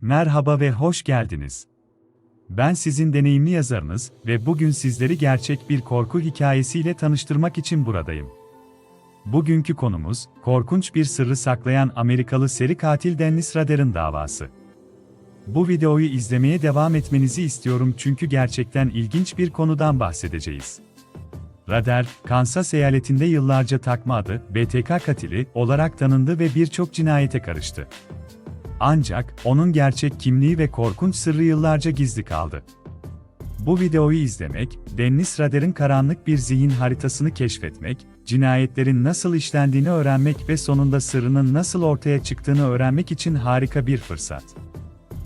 Merhaba ve hoş geldiniz. Ben sizin deneyimli yazarınız ve bugün sizleri gerçek bir korku hikayesiyle tanıştırmak için buradayım. Bugünkü konumuz, korkunç bir sırrı saklayan Amerikalı seri katil Dennis Rader'ın davası. Bu videoyu izlemeye devam etmenizi istiyorum çünkü gerçekten ilginç bir konudan bahsedeceğiz. Rader, Kansas eyaletinde yıllarca takma adı, BTK katili olarak tanındı ve birçok cinayete karıştı. Ancak onun gerçek kimliği ve korkunç sırrı yıllarca gizli kaldı. Bu videoyu izlemek, Dennis Rader'in karanlık bir zihin haritasını keşfetmek, cinayetlerin nasıl işlendiğini öğrenmek ve sonunda sırrının nasıl ortaya çıktığını öğrenmek için harika bir fırsat.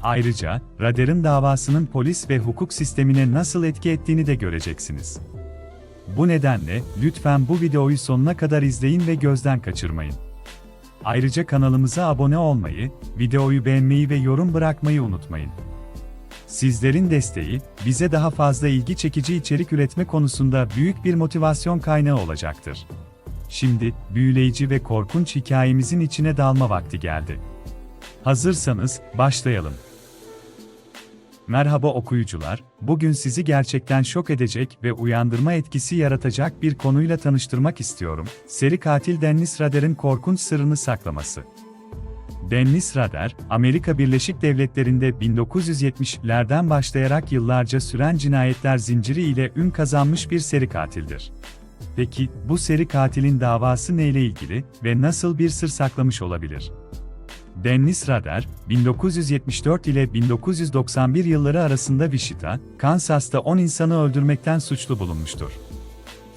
Ayrıca, Rader'in davasının polis ve hukuk sistemine nasıl etki ettiğini de göreceksiniz. Bu nedenle, lütfen bu videoyu sonuna kadar izleyin ve gözden kaçırmayın. Ayrıca kanalımıza abone olmayı, videoyu beğenmeyi ve yorum bırakmayı unutmayın. Sizlerin desteği, bize daha fazla ilgi çekici içerik üretme konusunda büyük bir motivasyon kaynağı olacaktır. Şimdi, büyüleyici ve korkunç hikayemizin içine dalma vakti geldi. Hazırsanız, başlayalım. Merhaba okuyucular, bugün sizi gerçekten şok edecek ve uyandırma etkisi yaratacak bir konuyla tanıştırmak istiyorum. Seri katil Dennis Rader'in korkunç sırrını saklaması. Dennis Rader, Amerika Birleşik Devletleri'nde 1970'lerden başlayarak yıllarca süren cinayetler zinciri ile ün kazanmış bir seri katildir. Peki, bu seri katilin davası neyle ilgili ve nasıl bir sır saklamış olabilir? Dennis Rader, 1974 ile 1991 yılları arasında Wichita, Kansas'ta 10 insanı öldürmekten suçlu bulunmuştur.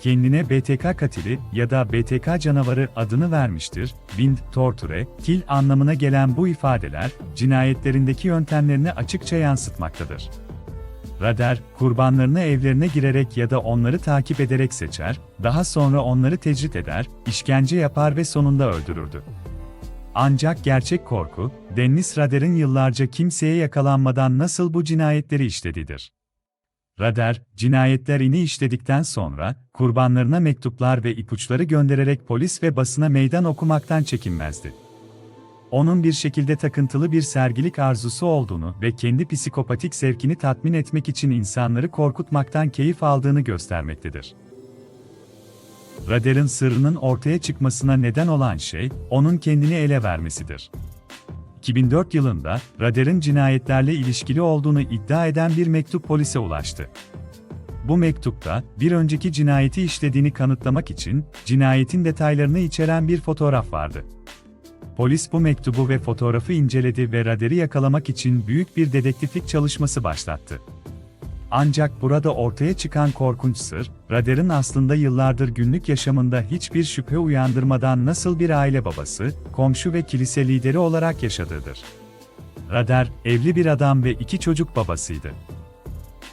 Kendine BTK katili ya da BTK canavarı adını vermiştir. Wind, torture, kill anlamına gelen bu ifadeler, cinayetlerindeki yöntemlerini açıkça yansıtmaktadır. Rader, kurbanlarını evlerine girerek ya da onları takip ederek seçer, daha sonra onları tecrit eder, işkence yapar ve sonunda öldürürdü. Ancak gerçek korku, Dennis Rader'in yıllarca kimseye yakalanmadan nasıl bu cinayetleri işlediğidir. Rader, cinayetler ini işledikten sonra, kurbanlarına mektuplar ve ipuçları göndererek polis ve basına meydan okumaktan çekinmezdi. Onun bir şekilde takıntılı bir sergilik arzusu olduğunu ve kendi psikopatik zevkini tatmin etmek için insanları korkutmaktan keyif aldığını göstermektedir. Rader'in sırrının ortaya çıkmasına neden olan şey, onun kendini ele vermesidir. 2004 yılında, Rader'in cinayetlerle ilişkili olduğunu iddia eden bir mektup polise ulaştı. Bu mektupta, bir önceki cinayeti işlediğini kanıtlamak için, cinayetin detaylarını içeren bir fotoğraf vardı. Polis bu mektubu ve fotoğrafı inceledi ve Rader'i yakalamak için büyük bir dedektiflik çalışması başlattı. Ancak burada ortaya çıkan korkunç sır, Rader'in aslında yıllardır günlük yaşamında hiçbir şüphe uyandırmadan nasıl bir aile babası, komşu ve kilise lideri olarak yaşadığıdır. Rader, evli bir adam ve iki çocuk babasıydı.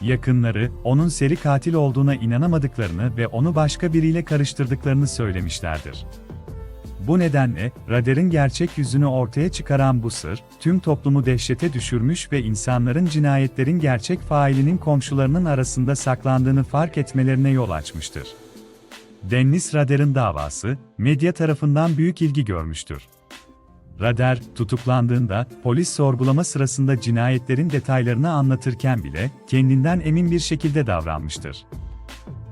Yakınları, onun seri katil olduğuna inanamadıklarını ve onu başka biriyle karıştırdıklarını söylemişlerdir. Bu nedenle, Rader'in gerçek yüzünü ortaya çıkaran bu sır, tüm toplumu dehşete düşürmüş ve insanların cinayetlerin gerçek failinin komşularının arasında saklandığını fark etmelerine yol açmıştır. Dennis Rader'in davası, medya tarafından büyük ilgi görmüştür. Rader, tutuklandığında, polis sorgulama sırasında cinayetlerin detaylarını anlatırken bile, kendinden emin bir şekilde davranmıştır.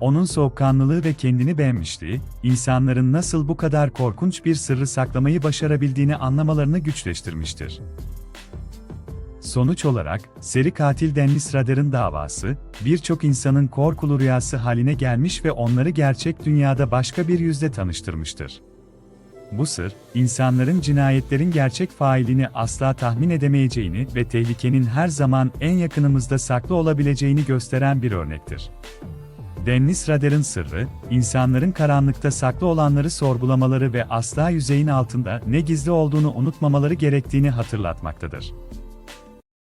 Onun soğukkanlılığı ve kendini beğenmişliği, insanların nasıl bu kadar korkunç bir sırrı saklamayı başarabildiğini anlamalarını güçleştirmiştir. Sonuç olarak, seri katil Dennis Rader'in davası, birçok insanın korkulu rüyası haline gelmiş ve onları gerçek dünyada başka bir yüzle tanıştırmıştır. Bu sır, insanların cinayetlerin gerçek failini asla tahmin edemeyeceğini ve tehlikenin her zaman en yakınımızda saklı olabileceğini gösteren bir örnektir. Dennis Rader'in sırrı, insanların karanlıkta saklı olanları sorgulamaları ve asla yüzeyin altında ne gizli olduğunu unutmamaları gerektiğini hatırlatmaktadır.